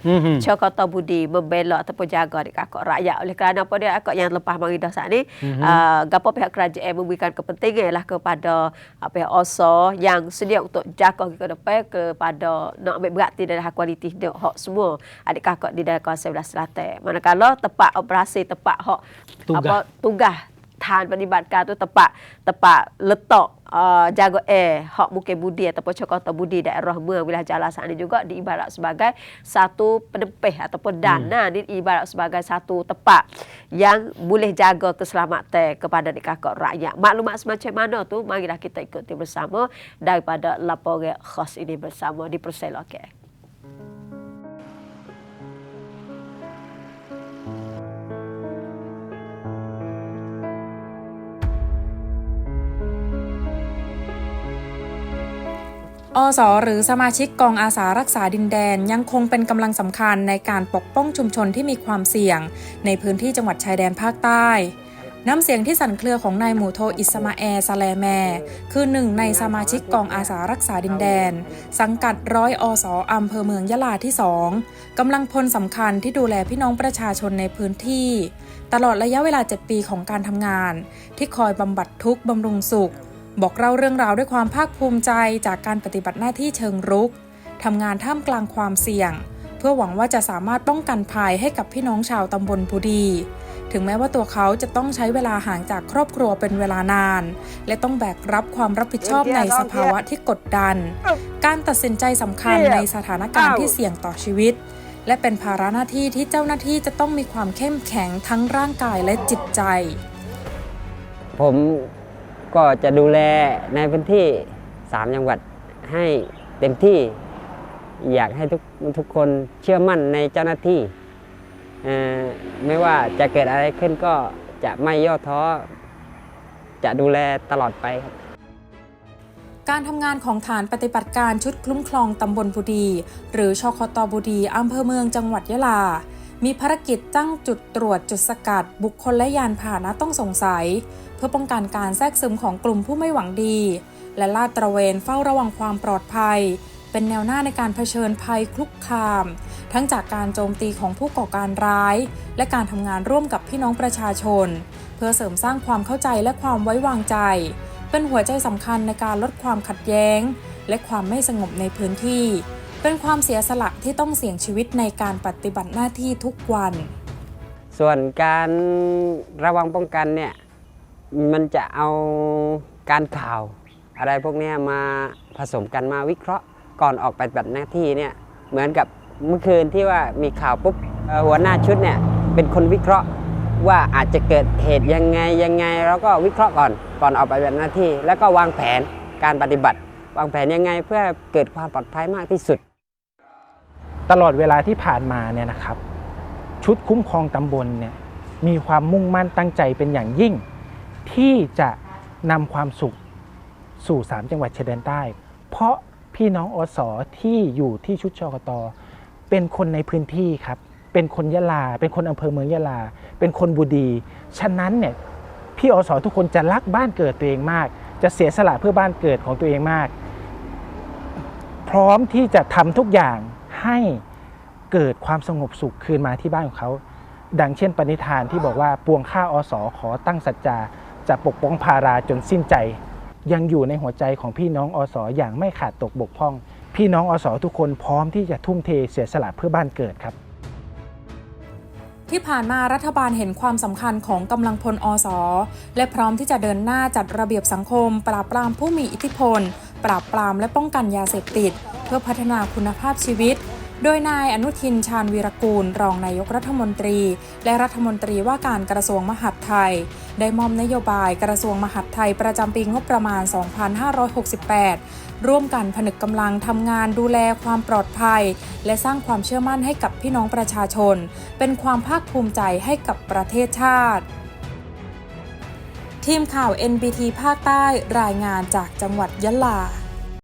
Mhm. Cokota Budi membela ataupun jaga di kakak rakyat. Oleh kerana apa dia akak yang lepas mari dah saat ni, Mhm. uh, gapo pihak kerajaan memberikan kepentingan lah kepada uh, pihak OSO yang sedia untuk jaga ke depan kepada nak ambil berarti dari hak kualiti hidup hak semua adik kakak di daerah kawasan Belah Selatan. Manakala tempat operasi, tempat hak Tugas. apa tugas tahan pelibatkan tu tepat tepat letak uh, jaga air hak mungkin budi ataupun cokota budi daerah Merah wilayah Jalan ini juga diibarat sebagai satu penempih ataupun dana hmm. diibarat sebagai satu tempat yang boleh jaga keselamatan kepada di kakak rakyat. Maklumat semacam mana tu marilah kita ikuti bersama daripada laporan khas ini bersama di Persel okay. อสหรือสมาชิกกองอาสารักษาดินแดนยังคงเป็นกำลังสำคัญในการปกป้องชุมชนที่มีความเสี่ยง ในพื้นที่จังหวัดชายแดนภาคใต้ น้ำเสียงที่สั่นเครือของนายหมูโทอิสมาแอร์ซาแลแมคือหนึ่งในสมาชิกกองอาสารักษาดินแดน สังกัดร้อยอสอำเภอเมืองยะลาที่สองกำลังพลสำคัญที่ดูแลพี่น้องประชาชนในพื้นที่ ตลอดระยะเวลา 7 ปีของการทำงาน ที่คอยบำบัดทุกข์บำรุงสุข บอกเล่าเรื่องราวด้วยความภาคภูมิใจจากการปฏิบัติหน้าที่เชิงรุกทำงานท่ามกลางความเสี่ยง เพื่อหวังว่าจะสามารถป้องกันภัยให้กับพี่น้องชาวตำบลพุดี ถึงแม้ว่าตัวเขาจะต้องใช้เวลาห่างจากครอบครัวเป็นเวลานาน และต้องแบกรับความรับผิดชอบในสภาวะที่กดดัน การตัดสินใจสำคัญในสถานการณ์ที่เสี่ยงต่อชีวิต และเป็นภาระหน้าที่ที่เจ้าหน้าที่จะต้องมีความเข้มแข็งทั้งร่างกายและจิตใจ ผม ก็จะดูแลในพื้นที่ 3 จังหวัดให้เต็มที่ อยากให้ทุกทุกคนเชื่อมั่นในเจ้าหน้าที่ ไม่ว่าจะเกิดอะไรขึ้นก็จะไม่ย่อท้อ จะดูแลตลอดไปครับการทำงานของฐานปฏิบัติการชุดคลุ้มครองตำบลบุดี หรือชคตบุดีอำเภอเมืองจังหวัดยะลา มีภารกิจตั้งจุดตรวจจุดสกัด บุคคลและยานพาหนะต้องสงสัย เพื่อป้องกันการแทรกซึมของกลุ่มผู้ไม่หวังดี และลาดตระเวนเฝ้าระวังความปลอดภัย เป็นแนวหน้าในการเผชิญภัยคลุกคาม ทั้งจากการโจมตีของผู้ก่อการร้าย และการทำงานร่วมกับพี่น้องประชาชน เพื่อเสริมสร้างความเข้าใจและความไว้วางใจ เป็นหัวใจสำคัญในการลดความขัดแย้ง และความไม่สงบในพื้นที่ เป็นความเสียสละที่ต้องเสี่ยงชีวิตในการปฏิบัติหน้าที่ทุกวัน ส่วนการระวังป้องกันเนี่ยมันจะเอาการข่าว อะไรพวกนี้มาผสมกันมาวิเคราะห์ก่อนออกไปปฏิบัติหน้าที่เนี่ยเหมือนกับเมื่อคืนที่ว่ามีข่าวปุ๊บหัวหน้าชุดเนี่ยเป็นคนวิเคราะห์ว่าอาจจะเกิดเหตุยังไงยังไงแล้วก็วิเคราะห์ก่อนก่อนออกไปปฏิบัติหน้าที่ แล้วก็วางแผนการปฏิบัติ วางแผนยังไงเพื่อเกิดความปลอดภัยมากที่สุด ตลอดเวลาที่ผ่านมาเนี่ยนะครับ ชุดคุ้มครองตำบลเนี่ยมีความมุ่งมั่นตั้งใจเป็นอย่างยิ่ง ที่จะนำความสุขสู่ 3 จังหวัดชายแดนใต้ เพราะพี่น้องอสอที่อยู่ที่ชุดชกตเป็นคนในพื้นที่ครับ เป็นคนยะลา เป็นคนอำเภอเมืองยะลา เป็นคนบุดี ฉะนั้นเนี่ยพี่อสอทุกคนจะรักบ้านเกิดตัวเองมาก จะเสียสละเพื่อบ้านเกิดของตัวเองมาก พร้อมที่จะทำทุกอย่าง ให้เกิดความสงบสุขคืนมาที่บ้านของเขา ดังเช่นปณิธานที่บอกว่าปวงข้าอสอขอตั้งสัจจาจะปกป้องภาราจนสิ้นใจ ยังอยู่ในหัวใจของพี่น้องอสออย่างไม่ขาดตกบกพร่อง พี่น้องอสอทุกคนพร้อมที่จะทุ่มเทเสียสละเพื่อบ้านเกิดครับ ที่ผ่านมารัฐบาลเห็นความสำคัญของกำลังพลอสอและพร้อมที่จะเดินหน้าจัดระเบียบสังคม ปราบปรามผู้มีอิทธิพล ปราบปรามและป้องกันยาเสพติด เพื่อพัฒนาคุณภาพชีวิต โดยนายอนุทินชาญวีรกูล รองนายกรัฐมนตรี และรัฐมนตรีว่าการกระทรวงมหาดไทย ได้มอบนโยบายกระทรวงมหาดไทยประจำปีงบประมาณ 2568 ร่วมกันผนึกกำลังทำงานดูแลความปลอดภัย และสร้างความเชื่อมั่นให้กับพี่น้องประชาชน เป็นความภาคภูมิใจให้กับประเทศชาติ ทีมข่าว NBT ภาคใต้รายงานจากจังหวัดยะลา